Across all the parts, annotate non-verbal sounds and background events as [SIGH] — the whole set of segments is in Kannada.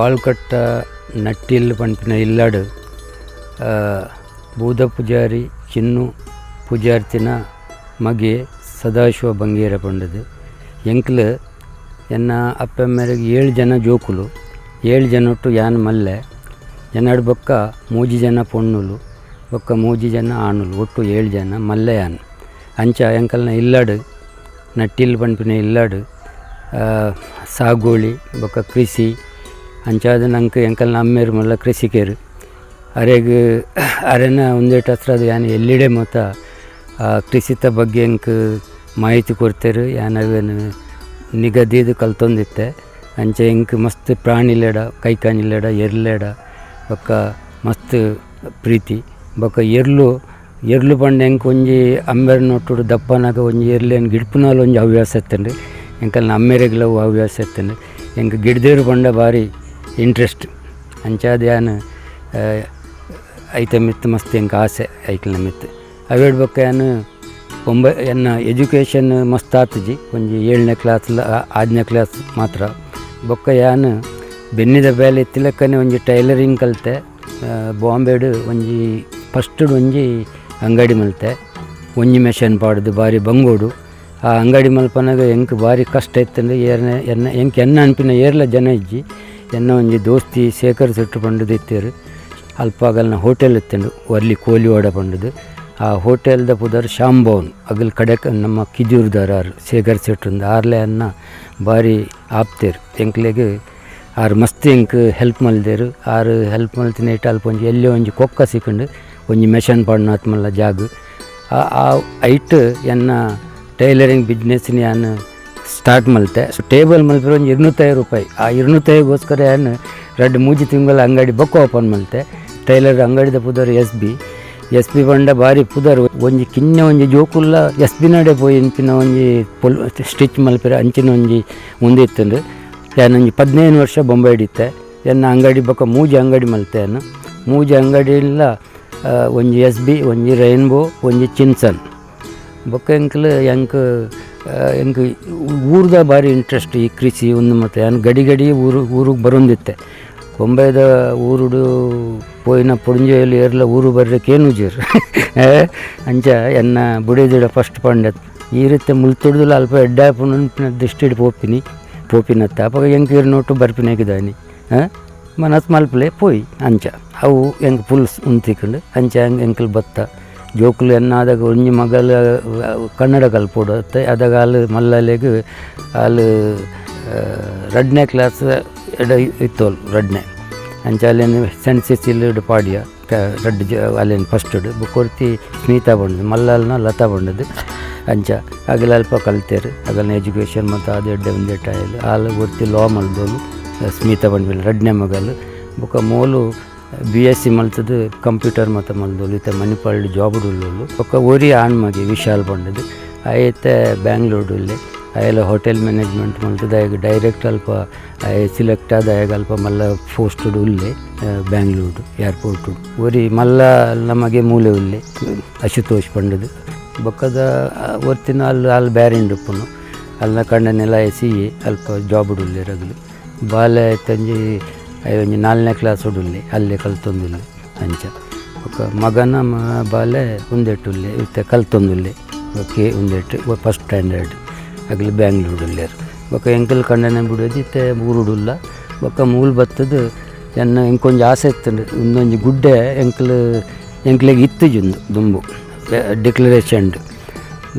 ಬಾಳ್ಕಟ್ಟ ನಟ್ಟಿಲ್ ಪಂಪಿನ ಇಲ್ಲಾಡು ಬೂದ ಪೂಜಾರಿ ಚಿನ್ನು ಪೂಜಾರ್ತಿನ ಮಗೆ ಸದಾಶಿವ ಬಂಗೇರ ಪಂಡದು ಎಂಕ್ಲು ಎನ್ನ ಅಪ್ಪ ಮೇರೆಗೆ ಏಳು ಜನ ಜೋಕುಲು, ಏಳು ಜನ ಒಟ್ಟು ಯಾನ್ ಮಲ್ಲೆ ಜನಡ್ ಬೊಕ್ಕ ಮೂಜಿ ಜನ ಪೊಣ್ಣುಲು, ಬೊಕ್ಕ ಮೂಜಿ ಜನ ಆಣುಲು, ಒಟ್ಟು ಏಳು ಜನ ಮಲ್ಲೆ ಯಾನ್. ಅಂಚ ಎಂಕಲ್ನ ಇಲ್ಲಾಡು, ನಟ್ಟಿಲ್ ಪಂಪಿನ ಇಲ್ಲಾಡು ಸಾಗೋಳಿ, ಬೊಕ್ಕ ಕೃಷಿ ಅಂಚಾದ ನಂಗೆ ಎಂಕಲ್ನ ಅಮ್ಮೇರು ಮಲ್ಲ ಕೃಷಿಕೇರು. ಅರೆಗ್, ಅರೆನ ಒಂದೇಟ್ ಹತ್ರ ಅದು ಯಾನ ಎಲ್ಲಿಡೆ ಆ, ಕೃಷಿತ ಬಗ್ಗೆ ಎಂಕ್ ಮಾಹಿತಿ ಕೊಡ್ತೇರು ಯಾನವೇನು ನಿಗದಿದು ಕಲ್ತೊಂದಿತ್ತೆ. ಅಂಚೆ ಎಂಕ್ ಮಸ್ತ್ ಪ್ರಾಣಿಲೆಡ ಇಲ್ಲೇಡ ಎರ್ಲೇಡ, ಬೊಕ್ಕ ಮಸ್ತ್ ಪ್ರೀತಿ. ಬೊಕ್ಕ ಎರ್ಲು ಎರ್ಲು ಪಂಡ ಎಂಕ್ ಒಂಜಿ ಅಂಬೆರ್ ನೋಟುಡು ದಪ್ಪನಾಗ ಒಂಜಿ ಎರ್ಲು ಏನು ಗಿಡ್ಪುನಾಲು ಒಂಜಿ ಹವ್ಯಾಸ ಇತ್ತಂಡ್ರಿ ಎಂಕಲ್ನ ಅಮ್ಮೇರೆಗ್ಲವು ಹವ್ಯಾಸ ಇತ್ತಂಡ್ರಿ ಎಂಕ್ ಗಿಡದೇರು ಪಂಡ ಭಾರಿ ಇಂಟ್ರೆಸ್ಟ್. ಅಂಚಾದ ಯಾನ್ ಐತೆ ಮಿತ್ತು ಮಸ್ತ್ ಎಂಕ ಆಸೆ ಐಕ್ಲ ಮಿತ್ ಬೊಕ್ಕ ಯಾನ್, ಒಂಬ ಎನ್ನ ಎಜುಕೇಷನ್ ಮಸ್ತ್ ಆತಜಿ. ಒಂಜಿ ಏಳನೇ ಕ್ಲಾಸ್ ಆರನೇ ಕ್ಲಾಸ್ ಮಾತ್ರ. ಬೊಕ್ಕ ಯಾನ್, ಬೆನ್ನಿದ ಬೇಲೆ ತಿಲಕ್ಕನೆ ಒಂಜಿ ಟೈಲರಿಂಗ್ ಕಲಿತೆ. ಬಾಂಬೆಡ್ ಒಂಜಿ, ಫಸ್ಟ್ ಒಂಜಿ ಅಂಗಡಿ ಮಲ್ತೆ. ಒಂಜಿ ಮೆಷನ್ ಪಾಡ್ದು ಬಾರಿ ಬಂಗೋಡು. ಆ ಅಂಗಡಿ ಮಲ್ಪನಾಗ ಎಂಕ್ ಭಾರಿ ಕಷ್ಟ ಇತ್ತಂದ್ರೆ ಏರ್ನೆ ಎನ್ನ ಎಂಕ್ ಎನ್ನ ಅನ್ಪಿನ ಏರ್ಲ ಜನ ಇಜ್ಜಿ. ಎನ್ನ ಒಂಜಿ ದೋಸ್ತಿ ಶೇಖರ್ ಸೆಟ್ಟು ಪಂಡದು ಇತ್ತೇರು. ಅಲ್ಪ ಅಗಲ್ನ ಹೋಟೆಲ್ ಇತ್ತಂಡು ವರ್ಲಿ ಕೋಲಿ ಓಡ ಪಂಡದು ಆ ಹೋಟೆಲ್ದ ಪುದರ್ ಶಾಂಭವನ್, ಅಗಲ್ ಕಡೆಕ್ ನಮ್ಮ ಕಿಜೂರ್ದಾರ ಶೇಖರ್ ಸೆಟ್ರಿಂದ ಆರ್ಲೆ ಅನ್ನ ಭಾರಿ ಆಪ್ತೇರು. ಎಂಕ್ಲೆಗೆ ಆರು ಮಸ್ತ್ ಎಂಕ್ ಹೆಲ್ಪ್ ಮಲ್ದೇರು. ಆರು ಹೆಲ್ಪ್ ಮಲ್ತಿನ ಇಟ್ಟು ಅಲ್ಪ ಒಂಜಿ, ಎಲ್ಲೇ ಒಂಜಿ ಕೊಕ್ಕ ಸಿಕ್ಕಂಡು, ಒಂಜಿ ಮೆಷನ್ ಪಡ್ನ ಆತ್ಮಲ್ಲ ಜಾಗ. ಆ ಆ ಐಟ್ ಎನ್ನ ಟೈಲರಿಂಗ್ ಬಿಸ್ನೆಸ್ನ ಯಾನ್ ಸ್ಟಾರ್ಟ್ ಮಲ್ತೆ. ಸೊ ಟೇಬಲ್ ಮಲ್ಪಿರೋ ಒಂದು ಇರ್ನೂತ್ತೈದು ರೂಪಾಯಿ. ಆ ಇರ್ನೂತ್ತೈಗೋಸ್ಕರ ಏನು ರೆಡ್ ಮೂಜಿ ತಿಂಗಳ ಅಂಗಡಿ ಬೊಕ್ಕ ಓಪನ್ ಮಲ್ತೆ. ಟೈಲರ್ ಅಂಗಡಿದ ಪುದರ್ ಎಸ್ ಬಿ. ಎಸ್ ಬಿ ಬಂಡ ಬಾರಿ ಪುದರ್. ಒಂಜಿ ಕಿನ್ನ ಒಂಜಿ ಜೋಕುಲ್ಲ ಎಸ್ ಬಿ ನಡೆ ಪೋಯಿ ಇಂಚಿನ ಒಂಜಿ ಪೊಲ್ ಸ್ಟಿಚ್ ಮಲ್ಪಿರ ಅಂಚಿನ ಒಂಜಿ ಮುಂದೆ ಇತ್ತಂಡು. ಒಂಜಿ ಪದಿನೈದು ವರ್ಷ ಬೊಂಬೆ ಹಿಡಿತೆ. ಎನ್ನ ಅಂಗಡಿ ಬೊಕ್ಕ ಮೂಜಿ ಅಂಗಡಿ ಮಲ್ತೆ ಏನು. ಮೂಜಿ ಅಂಗಡಿ ಇಲ್ಲ ಒಂಜಿ ಎಸ್ ಬಿ, ಒಂಜಿ ರೈನ್ಬೋ, ಒಂಜಿ ಚಿನ್ಸನ್. ಬೊಕ್ಕ ಎಂಕಲ್, ಎಂಕ್ ಎಂಕ್ ಊರ್ದ ಭಾರಿ ಇಂಟ್ರೆಸ್ಟ್ ಈ ಕೃಷಿ, ಒಂದು ಮತ್ತು ಅನ್ ಗಡಿ ಗಡಿ ಊರು, ಊರಿಗೆ ಬರೊಂದಿತ್ತೆ. ಬೊಂಬೈದ ಊರುಡು ಪೋಯಿನ ಪುಣಜೆಯಲ್ಲಿ ಏರ್ಲ ಊರು ಬರ್ಲಿಕ್ಕೆ ಏನು ಜೀರ್ [LAUGHS] ಅಂಚ ಎನ್ನ ಬುಡಿದಿಡ ಫಸ್ಟ್ ಪಂಡತ್ ಈ ರೀತಿ ಮುಳ್ತುಡ್ದಲ್ಲ ಅಲ್ಪ ಎಡ್ಡಾಪುನ ದಿಷ್ಟಿಡ್ ಪೋಪಿನಿ ಪೋಪಿನತ್ತ ಅಪ್ಪ ಎಂಕ್ ನೋಟು ಬರ್ಪಿನಾಗಿದ್ದಾನೆ ಹಾಂ ಮನಸ್ ಮಲ್ಪಲೆ ಪೋಯಿ ಅಂಚ. ಅವು ಹೆಂಗೆ ಫುಲ್ ಉಂತಿಕೊಂಡು ಅಂಚ ಹೆಂಗೆ ಎಂಕಲ್ ಜೋಕುಲು ಎನ್ನಾದಾಗ ಒಂಜಿ ಮಗಲ ಕನ್ನಡ ಕಲ್ಪೊಡತ್ತೆ. ಅದಾಗ ಅಲ್ಲಿ ಮಲ್ಲಲೆಗ್ ಅಲ್ಲಿ ರಡ್ನೇ ಕ್ಲಾಸ್ ಎಡ ಇತ್ತೋಲ್ ರಡ್ನೆ. ಅಂಚ ಅಲ್ಲೇನು ಸೆಂಟ್ ಸಿಸಿಲ್ ಇಡು ಪಾಡಿಯ ರಡ್ ಜ, ಅಲ್ಲೇನು ಫಸ್ಟ್ ಕೊರ್ತಿ ಸ್ಮಿತಾ ಬಂಡದು, ಮಲ್ಲಲ್ನ ಲತಾ ಬಂಡದು ಅಂಚ. ಆಗಲ ಅಲ್ಪ ಕಲ್ತೇರು. ಆಗಲ್ನ ಎಜುಕೇಷನ್ ಮತ್ತು ಅದು ಎಡ್ಡೆ ಒಂದೇ ಟೈಲ್ ಆಲ್ ಗೊತ್ತಿ ಲಾ ಮಲ್ದೋಲು, ಸ್ಮಿತಾ ಬಂಡ್ಬಿಲ್ಲ ರಡ್ನೇ ಮಗಲು. ಬೊಕ ಮೋಲು ಬಿ ಎಸ್ ಸಿ ಮಲ್ತದು ಕಂಪ್ಯೂಟರ್ ಮತ್ತು ಮಲ್ದೋಲು ಇತ್ತೆ ಮಣಿಪಾಲ್ ಜಾಬ್ ಉಳ್ಳೋಲು ಬೊಕ ಒರಿ ಆಣ್ ಮಗಿ ವಿಶಾಲ್ ಬಂಡದು ಐತೆ ಬ್ಯಾಂಗ್ಳೂರು ಇಲ್ಲಿ ಅಯ್ಯೆಲ್ಲ ಹೋಟೆಲ್ ಮ್ಯಾನೇಜ್ಮೆಂಟ್ ಮಲ್ತದ ಈಗ ಡೈರೆಕ್ಟ್ ಅಲ್ಪ ಸಿಲೆಕ್ಟ್ ಆದ ಈಗ ಅಲ್ಪ ಮಲ್ಲ ಪೋಸ್ಟ್ ಉಲ್ಲೆ ಬ್ಯಾಂಗ್ಳೂರು ಏರ್ಪೋರ್ಟ್ ಒರಿ ಮಲ್ಲ ನಮಗೆ ಮೂಲೆ ಉಲ್ಲೆ ಅಶುತೋಷ್ ಪಂಡದು ಬೊಕ್ಕದ ಒತ್ತಿನ ಅಲ್ಲಿ ಅಲ್ಲಿ ಬ್ಯಾರಿಂಡುಪ್ಪನು ಅಲ್ಲ ಕಣ್ಣನೆಲ್ಲ ಎಸಿ ಅಲ್ಪ ಜಾಬ್ ಉಳ್ಳೆ ರಗಲು ಬಾಲೆ ತಂಜಿ ಒಂಜಿ ನಾಲ್ಕನೇ ಕ್ಲಾಸ್ ಉಡುಲ್ಲೆ ಅಲ್ಲೇ ಕಲ್ತೊಂದುಲ್ಲೆ ಅಂಚ. ಬೊಕ ಮಗನ ಬಾಲೆ ಉಂದೆಟ್ಟುಲ್ಲೆ ಇತ್ತೆ ಕಲ್ತೊಂದುಲ್ಲೆ ಓಕೆ ಉಂದೆಟ್ಟು ಫಸ್ಟ್ ಸ್ಟ್ಯಾಂಡರ್ಡ್ ಆಗಲಿ ಬ್ಯಾಂಗ್ಳೂರಲ್ಲೇರು ಬೊಕ ಎಂಕಲ್ ಕಂಡನೆ ಬಿಡೋದು ಇತ್ತೆ ಊರುಡುಲ್ಲ ಬೊಕ ಮೂಲ್ ಬತ್ತದು, ಎನ್ನ ಎಂಕೊಂಜಿ ಆಸೆ ಇತ್ತು ಇನ್ನೊಂಜಿ ಗುಡ್ಡೆ ಎಂಕಲ್, ಎಂಕ್ಲೆಗೆ ಇತ್ತು ಜುಂದು ದುಂಬು ಡಿಕ್ಲರೇಷನ್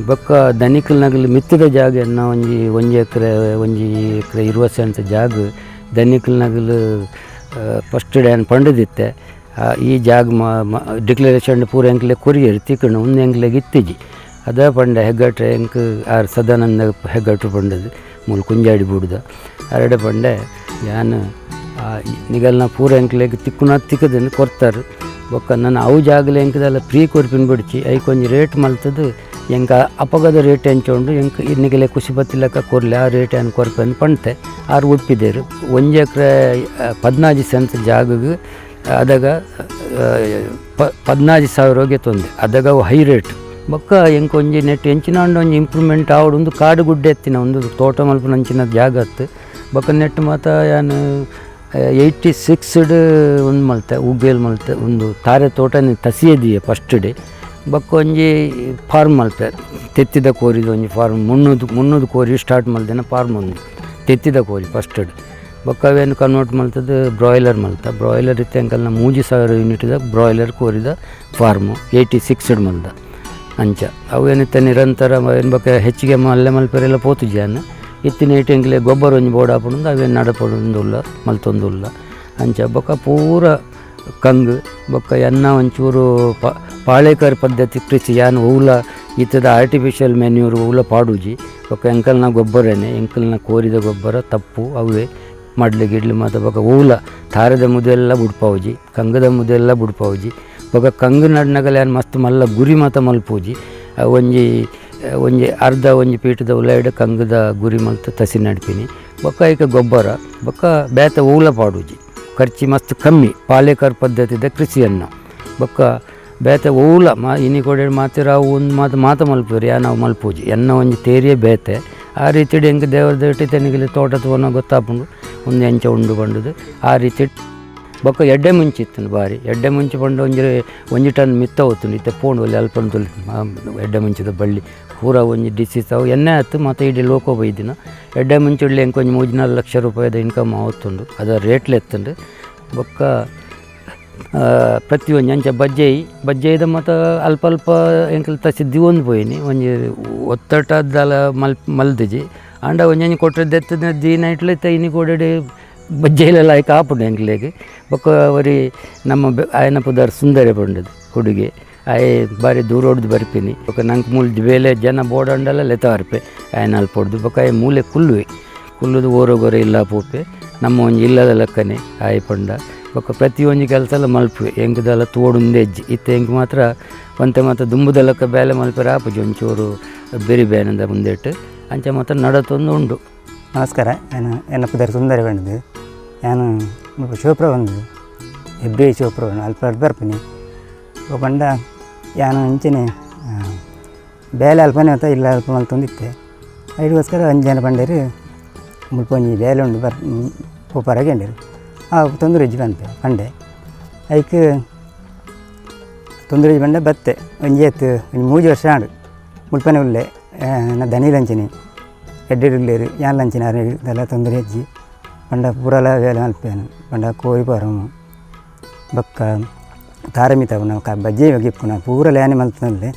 ಬೊಕ್ಕ ದನಿಕಲ್ನಾಗಲಿ ಮಿತ್ತದ ಜಾಗ ಎನ್ನ ಒಂಜಿ ಒಂಜಿ ಎಕರೆ ಒಂಜಿ ಎಕರೆ ಇರುವ ಸೆಂಟ್ ಜಾಗ ದನಿಕಲ್ ನಗಲ್ ಫಸ್ಟ್ ಡ್ಯಾನ್ ಪಂಡದಿತ್ತೆ. ಈ ಜಾಗ ಡಿಕ್ಲರೇಷನ್ ಪೂರ ಎಂಕ್ಲೆ ಕೊರಿಯರ್ ತಿಕ್ಕಣ ಒಂದು ಎಂಕ್ಲೆಗ್ ಇತ್ತಿಜಿ. ಅದ ಪಂಡ ಹೆಗ್ಗಟ್ರೆ ಎಂಕ್ ಆರ್ ಸದಾನಂದ ಹೆಗ್ಗಟ್ರು ಪಂಡದು, ಮೂಲ ಕುಂಜಾಡಿ ಬುಡ್ದ. ಅರಡೆ ಪಂಡೆ ಯಾನು ನಿಗಲ್ನ ಪೂರ ಎಂಕ್ಲೆಗ್ ತಿಕ್ಕುನ ತಿಕ್ಕದನ್ನು ಕೊರ್ತಾರೆ. ಬೊಕ್ಕ ನನ್ನ ಅವು ಜಾಗಲೆ ಎಂಕದೆಲ್ಲ ಫ್ರೀ ಕೊರ್ಪಿನ ಬಿಡ್ಚಿ ಐಕೊಂಜಿ ರೇಟ್ ಮಲ್ತದು ಎಂಕ ಅಪಗದ ರೇಟ್ ಎಂಚೋಂಡು ಎಂಕ್ ಇನ್ನಿಗೆಲೆ ಖುಷಿ ಬತ್ತಿಲಕ್ಕ ಕೊರ್ಲೆ, ಆ ರೇಟ್ ಏನು ಕೊರ್ಪೆನ್ ಪಣ್ತೆ ಆರು ಉಪ್ಪಿದೇರು. ಒಂಜಿ ಎಕರೆ ಪದ್ನಾಜಿ ಸೆಂಟ್ ಜಾಗಗೆ, ಅದಾಗ ಪ, ಪದ್ನಾಜಿ ಸಾವಿರ ಹೋಗಿ ತೊಂದೆ. ಅದಾಗ ಹೈ ರೇಟ್. ಬೊಕ್ಕ ಎಂಕ್ ಒಂಜಿ ನೆಟ್ ಎಂಚಿನಾಂಡ ಒಂಜಿ ಇಂಪ್ರೂವ್ಮೆಂಟ್ ಆವಡ್, ಒಂದು ಕಾಡು ಗುಡ್ಡೆ ಎತ್ತಿನ, ಒಂದು ತೋಟ ಮಲ್ಪನಂಚಿನ ಜಾಗ ಅತ್ತು. ಬೊಕ್ಕ ನೆಟ್ ಮಾತ ಏನು ಏಯ್ಟಿ ಸಿಕ್ಸ್ಡ್ ಒಂದು ಮಲ್ತೆ ಉಗ್ಗೇಲ್ ಮಲ್ತೆ, ಒಂದು ತಾರೆ ತೋಟನೆ ತಸಿಯದಿ ಫಸ್ಟ್ ಡೇ ಬೊಕ್ಕ ಒಂಜಿ ಫಾರ್ಮ್ ಮಲ್ತೆ ತೆತ್ತಿದ ಕೋರಿದ ಒಂಜಿ ಫಾರ್ಮ್, ಮುನ್ನೂದು ಮುನ್ನೂದು ಕೋರಿ ಸ್ಟಾರ್ಟ್ ಮಲ್ದೆನ ಫಾರ್ಮ್ ಒಂದು ತೆತ್ತಿದ ಕೋರಿ ಫಸ್ಟ್ ಡೇ ಬೊಕ್ಕ ಅವೇನು ಕನ್ವರ್ಟ್ ಮಲ್ತದ್ದು ಬ್ರಾಯ್ಲರ್ ಮಲ್ತ. ಬ್ರಾಯ್ಲರ್ ಇತ್ತೆ ಅಂಕಲ್ನ ಮೂಜಿ ಸಾವಿರ ಯೂನಿಟ್ದ ಬ್ರಾಯ್ಲರ್ ಕೋರಿದ ಫಾರ್ಮು. ಏಯ್ಟಿ ಸಿಕ್ಸ್ಡ್ ಮಲ್ದ. ಅಂಚ. ಅವೇನಿತ್ತ ನಿರಂತರ ಏನು ಬಕ್ಕ ಹೆಚ್ಚಿಗೆ ಮಲ್ಲೆ ಪೋತು ಅನ್ನ ಇತ್ತಿನ ಏಟೆಂಕ್ಲೆ ಗೊಬ್ಬರ ಒಂಜಿ ಬೋರ್ಡ್ ಹಾಪುಂಡು ಅವೇನು ಮಲ್ತೊಂದು ಮಲ್ತೊಂದುಲ್ಲ. ಅಂಚ ಬೊಕ್ಕ ಪೂರ ಕಂಗು, ಬೊಕ್ಕ ಎನ್ನ ಒಂಚೂರು ಪ ಪಾಳೇಕರ್ ಪದ್ಧತಿ ಕೃಷಿ, ಯಾನ್ ಹೂಲ ಇತ್ತದ ಆರ್ಟಿಫಿಷಿಯಲ್ ಮೆನ್ಯೂರ್ ಹೂಲ ಪಾಡುಜಿ ಬೊಕ್ಕ ಎಂಕಲ್ನ ಗೊಬ್ಬರನೇ, ಎಂಕಲ್ನ ಕೋರಿದ ಗೊಬ್ಬರ, ತಪ್ಪು ಅವೇ ಮಡ್ಲು, ಗಿಡ್ಲಿ ಮತ್ತು ಬೊಕ ಹೂಲ ತಾರದ ಮುದೆಲ್ಲ ಬುಡ್ಪಾವುಜಿ, ಕಂಗದ ಮುದೆಲ್ಲ ಬುಡ್ಪಾವುಜಿ ಬೊಕ ಕಂಗು ನಡ್ನಗಲ ಏನು ಮಸ್ತ್ ಮಲ್ಲ ಗುರಿ ಮಾತ ಮಲ್ಪೂಜಿ ಒಂಜಿ ಒಂಜಿ ಅರ್ಧ ಒಂಜಿ ಪೀಠದ ಉಲಾಯ್ಡ್ ಕಂಗದ ಗುರಿ ಮಲ್ತ ತಸಿ ನಡ್ಪಿನಿ ಬೊಕ್ಕ ಈಗ ಗೊಬ್ಬರ ಬೊಕ್ಕ ಬೇತ ಹೂಲ ಪಾಡುಜಿ, ಖರ್ಚಿ ಮಸ್ತ್ ಕಮ್ಮಿ ಪಾಲೇಕರ್ ಪದ್ಧತಿದ ಕೃಷಿಯನ್ನು ಬೊಕ್ಕ ಬೇತೆ ಓಲ ಮಾ ಇನಿ ಕೊಡೆ ಮಾತಿರ ಒಂದು ಮಾತು ಮಾತ ಮಲ್ಪುರಿ ಯಾ ನಾವು ಮಲ್ಪೂಜಿ. ಎನ್ನ ಒಂಜಿ ತೇರಿಯೇ ಬೇತೆ. ಆ ರೀತಿ ಹೆಂಗೆ ದೇವ್ರದ್ದು ಇಟ್ಟು ತೆನಿಗಿಲಿ ತೋಟ ತೋನ ಗೊತ್ತಾಪುಂಡು. ಒಂದು ಎಂಚ ಉಂಡು ಬಂಡದು. ಆ ರೀತಿ ಬೊಕ್ಕ ಎಡ್ಡೆ ಮುಂಚಿತ್ತು ಬಾರಿ. ಎಡ್ಡೆ ಮುಂಚಿ ಬಂದು ಒಂಜಿ ಒಂಜಿ ಟನ್ ಮಿತ್ತ ಹೋಗ್ತುಂಡು ಇತ್ತೆ ಪೋಂಡು ಒಲ್ಲಿ ಅಲ್ಪ ಎಡ್ಡೆ ಮುಂಚಿದ ಬಳ್ಳಿ. ಪೂರ ಒಂಜಿ ಡಿಸೀಸ್ ಅವು. ಎಣ್ಣೆ ಆಯ್ತು. ಮತ್ತು ಇಡೀ ಲೋಕ ಬೈದಿನ. ಎಡ್ಡೆ ಮುಂಚೆ ಇಡ್ಲಿ ಒಂಜಿ ಮೂಜಿ ನಾಲ್ಕು ಲಕ್ಷ ರೂಪಾಯಿದ ಇನ್ಕಮ್ ಆವತ್ತುಂಡು. ಅದರ ರೇಟ್ಲೆ ಎತ್ತುಂಡು ಬೊಕ್ಕ ಆ, ಪ್ರತಿ ಒಂಜಿ ಅಂಚ ಬಜ್ಜೆಯಿ ಬಜ್ಜೆಯ್ದ ಮತ್ತು ಅಲ್ಪ ಅಲ್ಪ ಎಂಕಲ್ ತಸಿದ್ದಿ ಒಂದು ಪೋಯಿನಿ ಒಂಜಿ ಒತ್ತಟದಲ ಮಲ್ ಮಲ್ದಿಜಿ. ಆಂಡ ಒಂಜಿ ಕೊಟ್ಟರೆ ಎತ್ತದ ದಿ ಇಟ್ಲೆ ತೈನಿ ಕೊಡಡೆ ಬಜ್ಜೆಲೆಲ್ಲ ಆಯ್ಕೆ ಆಪುಂಡು ಎಂಕ್ಲೆಗ್ ಬೊಕ್ಕ ಅವರಿ ನಮ್ಮ ಆಯನ ಪುದಾರ್ ಸುಂದರ ಪಂಡದು ಹುಡುಗಿ. ಆಯ್ ಬಾರಿ ದೂರ ಹೊಡೆದು ಬರ್ಪಿನಿ. ಬೊಕ್ಕ ನಂಗೆ ಮೂಲ ಬೇಲೆ ಜನ ಬೋಡಂಡಲ್ಲ ಲೆತ ಹರ್ಪೆ. ಆಯನ ಅಲ್ಪ ಹೊಡ್ದು ಬೊಕ್ಕ ಆಯ್ ಮೂಲೆ ಕುಲ್ಲುವೆ ಕುಲ್ಲುದು ಓರೋಗೊರೆ ಇಲ್ಲ ಪೋಪೆ. ನಮ್ಮ ಒಂಜಿ ಇಲ್ಲದ ಲೆಕ್ಕನೆ. ಆಯ್ ಪಂಡ. ಬೊಕ್ಕ ಪ್ರತಿ ಒಂಜಿ ಮಲ್ಪು ಎಲ್ಲ ಮಲ್ಪುವೆ ಎಂಕದೆಲ್ಲ ತೋಡುಂದು ಹೆಜ್ಜೆ. ಇತ್ತ ಎಂಕ್ ಮಾತ್ರ ಒಂತೆ ಮಾತ್ರ ದುಂಬುದಲ್ಲಕ್ಕ ಬೇಲೆ ಮಲ್ಪರ ಆಪುಜಿ ಒಂಚೂರು ಬೆರಿ ಬೇನಂದ ಮುಂದೆಟ್ಟು ಅಂಚೆ ಮಾತ್ರ ನಡತೊಂದು ಉಂಡು. ನಮಸ್ಕಾರ. ನಾನು ಎನ್ನ ಪುದರ್ ಸುಂದರ ಬಂಡದು ನಾನು ಶಿವಪುರ ಬಂದು ಹೆಬ್ಬೆ ಶಿವಪುರ ಅಲ್ಪ ಬರ್ಪನಿ ಬಂಡ ಯಾನು ಅಂಚನೆ ಬೇಲೆ ಅಲ್ಪನೇ ಅಂತ ಇಲ್ಲ ಅಲ್ಪ ತೊಂದಿತ್ತೆ ಐಡಿಗೋಸ್ಕರ ಅಂಜನ ಮುಲ್ಪ ಒಂಜಿ ಬೇಲೆ ಉಂಡು ಬರ್ ಉಪ್ಪರಾಗಂಡರು ಆ ತೊಂದರೆ ಇಜ್ಜಿ ಬಂತೆ ಪಂಡೆ ಐಕ್ ತೊಂದರೆ ಬಂಡ ಬತ್ತೆ. ಒಂಜಿ ಒಂದು ಮೂಜಿ ವರ್ಷ ಆಡು. ಮುಲ್ಪನೆ ಉಳ್ಳೆ ಆ, ನ ದನಿ ಲಂಚನೆ. ಎಡ್ಡೆಡುಳ್ಳೇರು ಯಾನ್ ಲಂಚನೆ ಇದೆಲ್ಲ ತೊಂದರೆ ಅಜ್ಜಿ ಪಂಡ ಪೂರಲ ವೇಲೆ ಮಲ್ಪೇನು ಪಂಡ ಕೋರಿ ಪರಮು ಬೊಕ್ಕ ತಾರಮಿತ ನಾವು ಕ ಬಜ್ಜೆ ಒಗಿಪ್ಪುನ ಪೂರ ಲ್ಯಾನೆ ಮಲ್ತನಲ್ಲೆ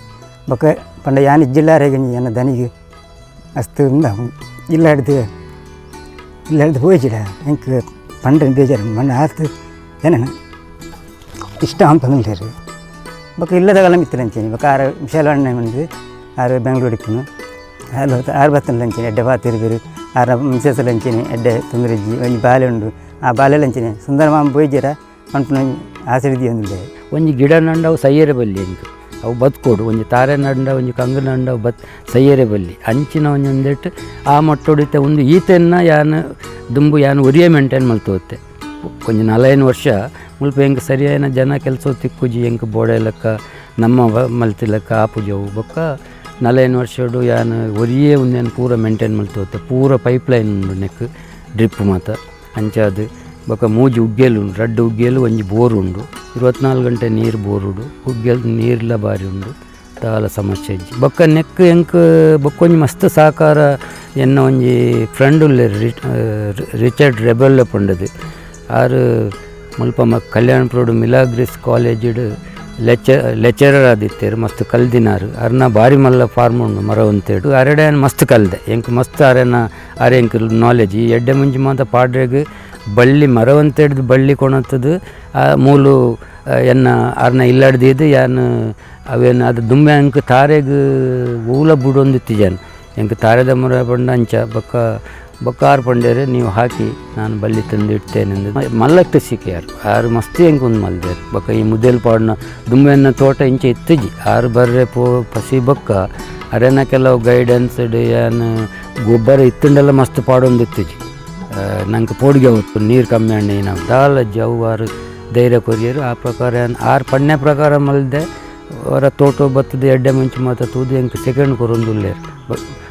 ಬೊಕ್ಕ ಪಂಡ ಯಾನ್ ಇಜ್ಜಿಲ್ಲಾರೆ ಗಂಜಿ ಎನ್ನ ದನಿಗೆ ಅಸ್ತು ಇಲ್ಲ ಹಿಡ್ದು ಇಲ್ಲ ಹಿಡ್ದು ಹೋಯ್ಜಿಡ ಎಂಕ್ ಪಂಡ ಬೇಜಾರು ಮಣ್ಣ ಆತು ಏನೇನು ಇಷ್ಟ ಅಂತ ನಿಲ್ಲೇರು ಬೊಕ್ಕ ಇಲ್ಲದಾಗಲ್ಲ ಮಿತ್ತಲಂಚೇನಿ ಬೊಕ್ಕ ಆರು ವಿಶಾಲಣ್ಣ ಮಂದಿ ಆರು ಬೆಂಗಳೂರು ಇಕ್ಕನು ಅಲ್ಲಿ ಹೊತ್ತು ಆರು ಬತ್ತನ ಲಂಚನೆ ಎಡ್ಡೆ ಬಾತಿರು ಬೇರು ಆರ ಮಿಸೆಸ ಲಂಚನೆ ಎಡ್ಡೆ ತೊಂದರೆಜ್ಜಿ ಒಂಜಿ ಬಾಲೆ ಉಂಡು ಆ ಬಾಲೆ ಲಂಚನೆ ಸುಂದರ ಮಾಮ ಬೋಯ್ಜರ ಪಂಪನ ಆಸರಿದಿ ಒಂದಿಲ್ಲ ಒಂಜಿ ಗಿಡ ನಂಡ ಅವು ಸಯ್ಯರೆ ಬಲ್ಲಿ ಎಂಕ್ ಅವು ಬದುಕೊಡು. ಒಂಜಿ ತಾರೆ ನಂಡ ಒಂಜಿ ಕಂಗು ನಂಡ ಬತ್ ಸೈಯರೆ ಬಲ್ಲಿ. ಅಂಚಿನ ಒಂಜಿ ಒಂದೆಟ್ಟು ಆ ಮಟ್ಟೊಡಿತ ಒಂದು ಈತೆನ್ನ ಯಾನು ದುಂಬು ಯಾನು ಒರಿಯೇ ಮೇಂಟೈನ್ ಮಲ್ತೋತ್ತೆ ಕೊಂಚ ನಾಲ್ಕೈದು ವರ್ಷ ಮುಲ್ಪ ಹೆಂಗೆ ಸರಿಯಾದ ಜನ ಕೆಲಸ ತಿಕ್ಕುಜಿ ಹೆಂಗೆ ಬೋಡೆ ಲೆಕ್ಕ, ನಮ್ಮ ಮಲ್ತಿಲಕ್ಕ ಮಲ್ತಿ ಲೆಕ್ಕ ಆಪುಜವು ಬೊಕ್ಕ. ನಾಲ್ಕೈದು ವರ್ಷಡು ಯಾನು ಒರಿಯೇ ಒಂದೇನು ಪೂರ ಮೇಂಟೈನ್ ಮಲ್ತೋತ್ತೆ ಪೂರ ಪೈಪ್ ಲೈನ್ ಉಂಡು ನೆಕ್ ಡ್ರಿಪ್ ಮಾತ ಅಂಚಾದು ಬೊಕ ಮೂಜಿ ಉಗ್ಗೇಲು ಉಂಡು, ರಡ್ಡು ಉಗ್ಗೆಲು ಒಂಜಿ ಬೋರು ಉಂಡು. ಇರುವತ್ನಾಲ್ಕು ಗಂಟೆ ನೀರು ಬೋರುಡು ಉಗ್ಗೆಲ್ ನೀರ್ಲ ಬಾರಿ ಉಂಡು. ತಾಲ ಸಮಸ್ಯೆ ಇಜ್ಜಿ. ಬೊಕ್ಕ ನೆಕ್ ಎಂಕ್ ಬೊಕ್ಕೊಂಜಿ ಮಸ್ತ್ ಸಹಕಾರ ಎನ್ನ ಒಂಜಿ ಫ್ರೆಂಡ್ ಉಲ್ಲೆ ರಿಚರ್ಡ್ ರೆಬೆಲ್ ಪಂಡದು. ಆರು ಮುಲ್ಪ ಮ ಕಲ್ಯಾಣಪುರಡು ಮಿಲಾಗ್ರಿಸ್ ಕಾಲೇಜಿಡ್ ಲೆಚ ಲೆಚ್ಚರರ್ ಆದಿತ್ತೇರು ಮಸ್ತ್ ಕಲ್ದಿನಾರು. ಅರ್ನ ಬಾರಿ ಮಲ್ಲ ಫಾರ್ಮ್ ಉಂಡು, ಮರ ಒಂತೇಡು ಅರೆಡೆ ಮಸ್ತ್ ಕಲ್ದೆ. ಎಂಕ್ ಮಸ್ತ್ ಅರೆನ, ಅರೆ ಎಂಕ್ ನಾಲೆಜ್ ಈ ಎಡ್ಡೆ ಮುಂಜಿ ಮಾತ ಪಾಡ್ರೆಗ್ ಬಳ್ಳಿ ಮರವಂತೇಡ್ದು ಬಳ್ಳಿ ಕೊಣತ್ತದು, ಆ ಮೂಲು ಎನ್ನ ಅರ್ನ ಇಲ್ಲಾಡ್ದಿದ್ದು ಯಾನ್, ಅವೇನು ಅದು ದುಂಬೆ ಅಂಕ ತಾರೆಗ್ ಊಲ ಬುಡೊಂದಿತ್ತಿಜಾನ್ ಎಂಕ್ ತಾರೆದ ಮರ ಬಂಡ ಅಂಚ ಬೊಕ್ಕ ಬೊಕ್ಕ ಆರು ಪಂಡೇರು ನೀವು ಹಾಕಿ ನಾನು ಬಲ್ಲಿ ತಂದು ಇಡ್ತೇನೆ ಅಂದು ಮಲ್ಲಕ್ಕೆ ಸಿಕ್ಕ್ಯಾರು ಆರು ಮಸ್ತಿ ಹೆಂಗೆ ಒಂದು ಮಲ್ದೇರು ಬೊಕ್ಕ ಈ ಮುದ್ದೇಲ್ ಪಾಡ್ನ ದುಂಬೆನ್ನ ತೋಟ ಇಂಚೆ ಇತ್ತಿಜಿ. ಆರು ಬರ್ರೆ ಪೋ ಪಸಿ ಬೊಕ್ಕ? ಅರೆನ ಕೆಲವು ಗೈಡೆನ್ಸ್ ಏನು ಗೊಬ್ಬರ ಇತ್ತಂಡೆಲ್ಲ ಮಸ್ತ್ ಪಾಡೊಂದು ಇತ್ತಿಜಿ ನಂಗೆ ಪೋಡಿಗೆ ಹೊತ್ತು ನೀರು ಕಮ್ಮಿ ಅಣ್ಣ ನಾವು ದಾಲ ಜವ್ವಾರು ಧೈರ್ಯ ಕೊರಿಯರು. ಆ ಪ್ರಕಾರ ಆರು ಪಣ್ಯ ಪ್ರಕಾರ ಮಲ್ದೆ, ಅವರ ತೋಟ ಬತ್ತದ ಎಡ್ಡೆ ಮುಂಚೆ ಮಾತ ತೂದು ಹೆಂಗೆ ಸೆಕೆಂಡ್ ಕೊರೊಂದುಲ್ಲೇರು. ಬಂಗೇರ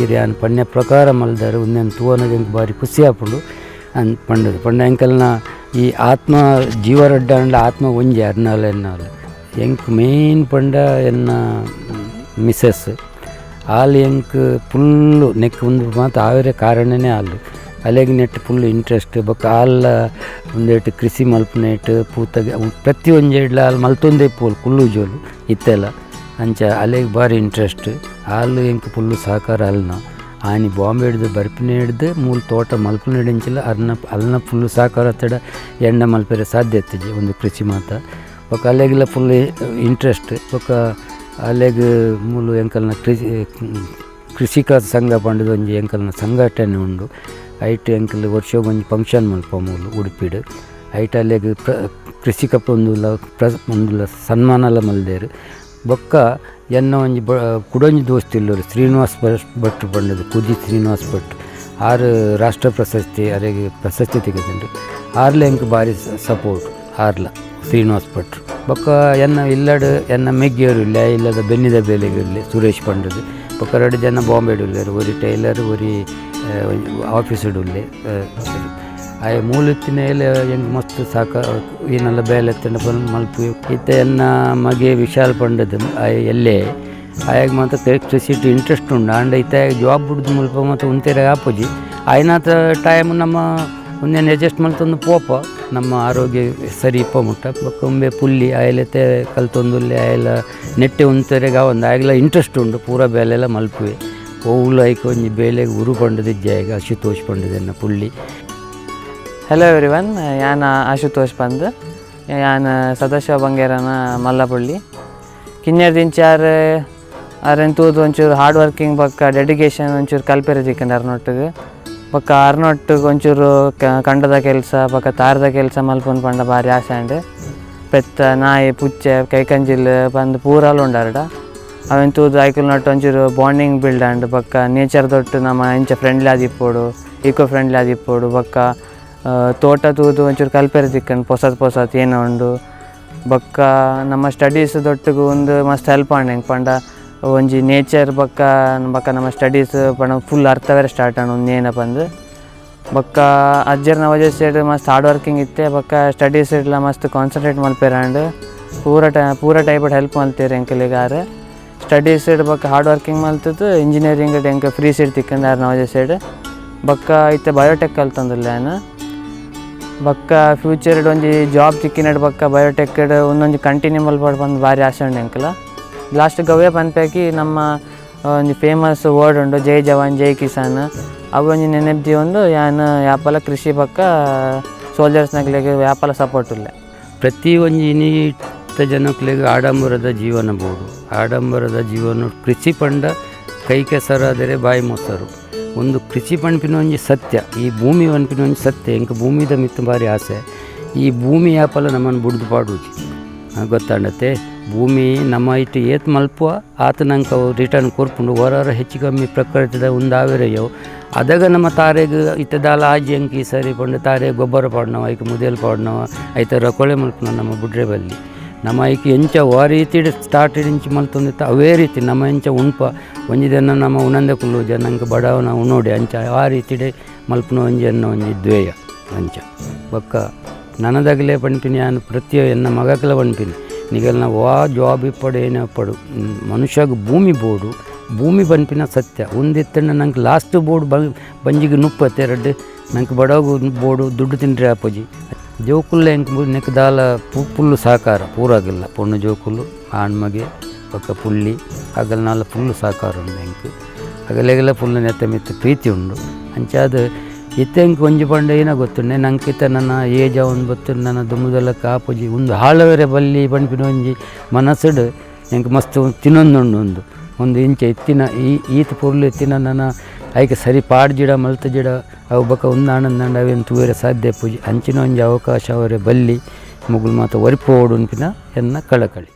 ಈರಿ ಆನ್ ಪಣ್ಯ ಪ್ರಕಾರ ಮಲ್ದಾರು ಉನ್ನೇನು ತೂವನಗೆ ಎಂಕ್ ಬಾರಿ ಖುಷಿ ಆಪುಂಡು ಅನ್ ಪಂಡದು. ಪಂಡ ಎಂಕಲ್ನ ಈ ಆತ್ಮ ಜೀವರಡ್ಡ ಅಂಡ ಆತ್ಮ ಒಂಜಿ ಅರ್ನಾಲ ಎನ್ನಾಲ. ಎಂಕ್ ಮೇನ್ ಪಂಡ ಎನ್ನ ಮಿಸ್ಸಸ್ ಆಲ್ ಎಂಕ್ ಫುಲ್ಲು ನೆಕ್ ಒಂದು ಮಾತು ಆವರೆ ಕಾರಣನೇ ಆಲು ಅಲೆಗೆ ನೆಟ್ಟು ಫುಲ್ ಇಂಟ್ರೆಸ್ಟ್ ಬೊಕ್ಕ ಆಲ್ಲ ಒಂದೇಟು ಕೃಷಿ ಮಲ್ಪನೆಟ್ ಪೂತಗೆ ಪ್ರತಿ ಒಂಜೆಡ್ಲ ಅಲ್ಲಿ ಮಲ್ತೊಂದೇ ಪೋಲ್ ಕುಲ್ಲು ಜೋಲು, ಇತ್ತೆಲ್ಲ. ಅಂಚ ಅಲೆಗೆ ಭಾರಿ ಇಂಟ್ರೆಸ್ಟ್. ಆಲು ಎಂಕ್ ಪುಲ್ಲು ಸಹಕಾರ ಅಲ್ನ. ಆನಿ ಬಾಂಬೆ ಹಿಡ್ದು ಬರ್ಪಿನ ಹಿಡ್ದು ಮೂಲ ತೋಟ ಮಲ್ಪನ ಹಿಡಿಂಚಿಲ್ಲ ಅದನ್ನ ಅಲ್ಲಿನ ಫುಲ್ಲು ಸಹಕಾರ ತಡ ಎಣ್ಣೆ ಮಲ್ಪೆರೆ ಸಾಧ್ಯತೆ ಒಂದು ಕೃಷಿ ಮಾತ. ಒಕ್ಕ ಅಲೆಗೆಲ್ಲ ಫುಲ್ ಇಂಟ್ರೆಸ್ಟ್ ಬೊಕ್ಕ ಅಲೆಗ್ ಮೂಲು ಎಂಕಲ್ನ ಕೃಷಿ ಕೃಷಿಕ ಸಂಘ ಪಂಡದ ಒಂಜಿ ಎಂಕಲ್ನ ಸಂಘಟನೆ ಉಂಡು. ಐಟ್ ಎಂಕಲ್ ವರ್ಷಗೊಂಜಿ ಫಂಕ್ಷನ್ ಮಲ್ಪ ಮೂಲು ಉಡುಪಿಡು. ಐಟ್ ಅಲೆಗ್ ಪ್ರ ಕೃಷಿಕ ಒಂದು ಒಂದುಲ ಸನ್ಮಾನಲ ಮಲ್ದೇರು. ಬೊಕ್ಕ ಎನ್ನ ಒಂಜಿ ಬ, ಕುಡೊಂಜಿ ದೋಸ್ತಿಲ್ಲರು ಶ್ರೀನಿವಾಸ್ ಭಟ್ ಬಣ್ಣದು ಕುದಿ ಶ್ರೀನಿವಾಸ್ ಭಟ್. ಆರು ರಾಷ್ಟ್ರ ಪ್ರಶಸ್ತಿ ಅರೆಗೆ ಪ್ರಶಸ್ತಿ ತೆಗೆದುಂಡು ಆರ್ಲ ಎಂಕ್ ಭಾರಿ ಸಪೋರ್ಟ್ ಆರ್ಲ ಶ್ರೀನಿವಾಸ್ ಭಟ್ರು ಬೊಕ್ಕ ಎನ್ನ ಇಲ್ಲಡ್, ಎನ್ನ ಮೆಗ್ಗಿಯವರು ಇಲ್ಲ, ಇಲ್ಲದ ಬೆನ್ನಿದ ಬೇಲೆಗೆ ಇರಲಿ ಸುರೇಶ್ ಪಂಡದು ಬೊಕ್ಕ ಎರಡು ಜನ ಬಾಂಬೆ ಉಳ್ಳರು ಒರಿ ಟೈಲರ್, ಒರಿ ಆಫೀಸ್ ಉಲ್ಲೆ ಆಯ ಮೂಲತ್ತಿನ ಎಲೆ ಹೆಂಗೆ ಮಸ್ತ್ ಸಾಕ, ಏನೆಲ್ಲ ಬೇಲೆ ಎತ್ತಂಡ ಬಂದು ಮಲ್ಪು ಮಗೆ ವಿಶಾಲ್ ಪಂಡದ ಎಲ್ಲೆ ಆಯಾಗ ಮಾತ್ರ ಎಲೆಕ್ಟ್ರಿಸಿಟಿ ಇಂಟ್ರೆಸ್ಟ್ ಉಂಡು ಆಂಡ ಇತ್ತ ಜಾಬ್ ಬಿಡ್ದು ಮುಲ್ಪ ಮತ್ತು ಉಂತೆರ ಆಪೋಜಿ. ಆಯ್ನಾತ ಟೈಮ್ ನಮ್ಮ ಒಂದೇನು ಅಡ್ಜಸ್ಟ್ ಮಲ್ತೊಂದು ಪೋಪ. ನಮ್ಮ ಆರೋಗ್ಯ ಸರಿ ಇಪ್ಪ ಮುಟ್ಟ. ಕೊಂಬೆ ಪುಲ್ಲಿ ಆಯಲೆತ್ತೆ ಕಲ್ತೊಂದುಲ್ಲೆ ಆಯಲ ನೆಟ್ಟೆ ಉಂತೆರೆಗ ಒಂದು. ಆಗಲ ಇಂಟ್ರೆಸ್ಟ್ ಉಂಡು ಪೂರ ಬೇಲೆಲ್ಲ ಮಲ್ಪುವೆ. ಓವುಲು ಆಯ್ಕೊಂಜಿ ಬೇಲೆಗೆ ಉರು ಪಂಡದಿದ್ದೆ ಇಜ್ಜಾಯಿಗ ಅಶುತೋಷ್ ಪಂಡದನ್ನ ಪುಳ್ಳಿ ಹಲೋ ಎವ್ರಿ ಒನ್ ಯಾನ ಆಶುತೋಷ್ ಪಂದ್ ಯಾನ ಸದಾಶಿವ ಬಂಗೇರನ ಮಲ್ಲಪುಳ್ಳಿ. ಕಿನ್ನರ್ ದಿಂಚಾರ್ ಅರೆನ್ ತೂದು ಒಂಚೂರು ಹಾರ್ಡ್ ವರ್ಕಿಂಗ್ ಬೊಕ್ಕ ಡೆಡಿಕೇಶನ್ ಒಂಚೂರು ಕಲ್ಪೆರೆ ತಿಕ್ಕಂಡು ಅರ್ನೊಟ್ಟಿಗೆ. ಬೊಕ್ಕ ಅರ್ನೊಟ್ಟಿಗೆ ಒಂಚೂರು ಕಂಡದ ಕೆಲಸ, ಬೊಕ್ಕ ತಾರದ ಕೆಲಸ ಮಲ್ಪೊಂದು ಪಂಡ ಭಾರಿ ಆಸೆ ಅಂಡೆ. ಪೆತ್ತ, ನಾಯಿ, ಪುಚ್ಚೆ, ಕೈಕಂಜಿಲ್ ಬಂದು ಪೂರಲ್ ಉಂಡಾರ್ಡ. ಅವೆನ್ ತೂದು ಐಕಲ್ ನೊಟ್ಟು ಒಂಚೂರು ಬಾಂಡಿಂಗ್ ಬಿಲ್ಡ್ ಅಂಡ್ ಬೊಕ್ಕ ನೇಚರ್ ದೊಟ್ಟು ನಮ್ಮ ಇಂಚ ಫ್ರೆಂಡ್ಲಿ ಆದಿಪ್ಪೋಡು ಈಕೋ ಫ್ರೆಂಡ್ಲಿ ಆದಿಪ್ಪೋಡು ಬೊಕ್ಕ ತೋಟ ತೂದು ಒಂಚೂರು ಕಲ್ಪೆರೆ ತಿಕ್ಕಂಡು ಪೊಸತ್ ಪೊಸತ್ ಏನೋ ಉಂಡು. ಬೊಕ್ಕ ನಮ್ಮ ಸ್ಟಡೀಸ್ ದೊಟ್ಟಿಗೂ ಒಂದು ಮಸ್ತ್ ಹೆಲ್ಪ್ ಆಂಡ್ ಹೆಂಗೆ ಪಂಡ ಒಂಜಿ ನೇಚರ್ ಬೊಕ್ಕ ಬೊಕ್ಕ ನಮ್ಮ ಸ್ಟಡೀಸ್ ಪಂಡ ಫುಲ್ ಅರ್ಥವೇರೆ ಸ್ಟಾರ್ಟ್ ಆಂಡ್ ಒಂದು ಏನಪ್ಪ ಅಂದ್ರೆ. ಬೊಕ್ಕ ಅಜ್ಜರ್ನ ವಜೆ ಸೈಡ್ ಮಸ್ತ್ ಹಾರ್ಡ್ ವರ್ಕಿಂಗ್ ಇತ್ತೆ. ಬೊಕ್ಕ ಸ್ಟಡೀಸ್ ಇಡ್ಲ ಮಸ್ತ್ ಕಾನ್ಸಂಟ್ರೇಟ್ ಆಂಡ್ ಪೂರ ಟೈ, ಪೂರ ಟೈಪಡ್ ಹೆಲ್ಪ್ ಮಲ್ತೀರಿ ಎಂಕಲಿಗಾರೆ. ಸ್ಟಡೀಸ್ ಸೈಡ್ ಬೊಕ್ಕ ಹಾರ್ಡ್ ವರ್ಕಿಂಗ್ ಮಲ್ತದ್ದು ಇಂಜಿನಿಯರಿಂಗ್ ಎಂಕ ಫ್ರೀ ಸೀಟ್ ತಿಕ್ಕಂಡ್ ಆರ್ ನವಜೆ ಸೈಡ್ ಬೊಕ್ಕ ಇತ್ತೆ ಬಯೋಟೆಕ್ ಕಲ್ತಂದಿಲ್ಲ ಏನು ಬೊಕ್ಕ ಫ್ಯೂಚರ್ ಒಂಜಿ ಜಾಬ್ ತಿಕ್ಕಿನಡ್ ಬಕ್ಕ ಬಯೋಟೆಕ್ ಒಂದೊಂದು ಕಂಟಿನ್ಯೂ ಮಲ್ಪಡ್ ಬಂದು ಭಾರಿ ಆಸೆ ಉಂಡು ಎಂಕಲ್ಲ ಲಾಸ್ಟ್ ಗವ್ಯ ಪನ್ಪೇಕಿ ನಮ್ಮ ಒಂದು ಫೇಮಸ್ ವರ್ಡ್ ಉಂಡು, ಜೈ ಜವಾನ್, ಜೈ ಕಿಸಾನ್. ಅವು ಒಂಜಿ ನೆನಪಿ ಒಂದು, ಯಾನ್ ಯಾಪಲ ಕೃಷಿ ಬೊಕ್ಕ ಸೋಲ್ಜರ್ಸ್ನಾಗ್ಲಿಗೆ ಯಾಪಲ ಸಪೋರ್ಟ್ ಇಲ್ಲ ಪ್ರತಿ ಒಂಜಿ ಇನಿಟ್ಟ ಜನಕ್ಲೆಗ್ ಆಡಂಬರದ ಜೀವನ ಬೋಡು. ಆಡಂಬರದ ಜೀವನ ಕೃಷಿ ಪಂಡ ಕೈ ಕೆಸರಾದರೆ ಬಾಯಿ ಮೊಸರು. ಒಂದು ಕೃಷಿ ಪಂಪಿನ ಒಂಜಿ ಸತ್ಯ, ಈ ಭೂಮಿ ಪನ್ಪಿನ ಒಂಜಿ ಸತ್ಯ ಇಂಕ ಭೂಮಿದ ಮಿತ್ತ ಬಾರಿ ಆಸೆ. ಈ ಭೂಮಿ ಯಾಪಲ ನಮ್ಮನ್ನು ಬುಡ್ದು ಪಾಡುಜಿ ಗೊತ್ತಾಂಡತ್ತೆ ಭೂಮಿ ನಮ್ಮ ಇಟ್ಟು ಏತ್ ಮಲ್ಪುವ, ಆತ ಅವು ರಿಟರ್ನ್ ಕೊರ್ಪುಂಡು. ಹೊರ ಹೆಚ್ಚು ಕಮ್ಮಿ ಪ್ರಕೃತಿದ ಒಂದು ಆವಿರಯ್ಯವು ಅದಾಗ ನಮ್ಮ ತಾರೆಗ್ ಇತ್ತದಾಲ ಆಜಿ ಅಂಕಿ ಸರಿ ಪಂಡು ತಾರೆ ಗೊಬ್ಬರ ಪಾಡ್ನವ ಐಕ ಮುದೇಲ್ ಪಾಡ್ನವ ಐತ ರಕೊಳೆ ಮಲ್ಪನ ನಮ್ಮ ಬುಡ್ರೆ ಬಲ್ಲಿ. ನಮ್ಮ ಐಕಿ ಎಂಚ ಆ ರೀತಿ ಸ್ಟಾರ್ಟ್ ಇಂಚಿ ಮಲ್ತೊಂದಿತ್ತ ಅವೇ ರೀತಿ ನಮ್ಮ ಎಂಚ ಉಣ್ಪ. ಒಂಜಿ ದಿನ ನಮ್ಮ ಉಣಂದೆ ಕುಲ್ಲು ಜನಂಗೆ ಬಡವನ ಉಣೋಡಿ ಅಂಚ. ಆ ರೀತಿಡೆ ಮಲ್ಪನ ಒಂಜಿ ಎನ್ನ ಒಂಜಿ ದ್ವೇಯ ಅಂಚ. ಬೊಕ್ಕ ನನದಾಗಲೇ ಪಣ್ಪಿನಿ ನಾನು ಪ್ರತಿ ಎನ್ನ ಮಗಕಲ ಪಣ್ಪಿನಿ. ನಿಗಲ್ನ ವಾ ಜಾಬ್ ಇಪ್ಪಡು ಏನೇ ಅಪ್ಪಡು ಮನುಷ್ಯಗ ಭೂಮಿ ಬೋಡು. ಭೂಮಿ ಬನ್ಪಿನ ಸತ್ಯ. ಒಂದಿತ್ತಣ್ಣ ನಂಗೆ ಲಾಸ್ಟ್ ಬೋರ್ಡ್ ಬಂಜಿಗೆ ನುಪ್ಪತ್ತೆ ಎರಡು ನಂಗೆ ಬಡವು ಬೋರ್ಡು ದುಡ್ಡು ತಿಂಡ್ರೆ ಅಪ್ಪಾಜಿ. ಜೋಕುಲ್ಲ ಹೆಂಗೆ ನೆಕ್ ದಾಲ ಪುಲ್ಲು ಸಹಕಾರ ಪೂರಾಗಿಲ್ಲ. ಪೊಣ್ಣು ಜೋಕುಲು ಆಣ್ಮಗೆ ಪಕ್ಕ ಪುಳ್ಳಿ ಆಗಲ್ ನಾಲ ಫುಲ್ಲು ಸಹಕಾರ ಉಂಡು ಎಂಕ್. ಅಗಲೆಗೆಲ್ಲ ಫುಲ್ಲು ನೆತ್ತ ಮಿತ್ತ ಪ್ರೀತಿ ಉಂಡು. ಅಂಚಾದ ಹೆಂಗೆ ಒಂಜಿ ಪಂಡ ಏನೋ ಗೊತ್ತುಂಡೆ. ನಂಗೆ ಇತ್ತ ನನ್ನ ಏಜ ಒಂದು ಬತ್ತು ನನ್ನ ದುಮ್ಮದೆಲ್ಲ ಕಾಪುಜಿ ಒಂದು ಹಾಳವರೆ ಬಲ್ಲಿ ಪಂಪಿನ ಒಂಜಿ ಮನಸ್ಸುಡು ಎಂಕ್ ಮಸ್ತ್ ತಿನ್ನೊಂದುಂಡು ಒಂದು ಒಂದು ಇಂಚ ಎತ್ತಿನ ಈ ಈತ ಪೊರ್ಲು ಎತ್ತಿನ ನನ್ನ ಆಯ್ಕೆ ಸರಿ ಪಾಡ್ ಜಿಡ, ಮಲ್ತ ಜಿಡ, ಅವು ಬಕ ಒಂದು ಆನಂದ ಅವೇನು ತೂವೆರೆ ಸಾಧ್ಯ ಪೂಜಿ. ಅಂಚಿನ ಒಂಜಿ ಅವಕಾಶ ಅವರೇ ಬಲ್ಲಿ ಮುಗುಲ್ ಮಾತ ಒರಿಪೋಡು ಅನ್ಪಿನ ಎನ್ನ ಕಳಕಳಿ.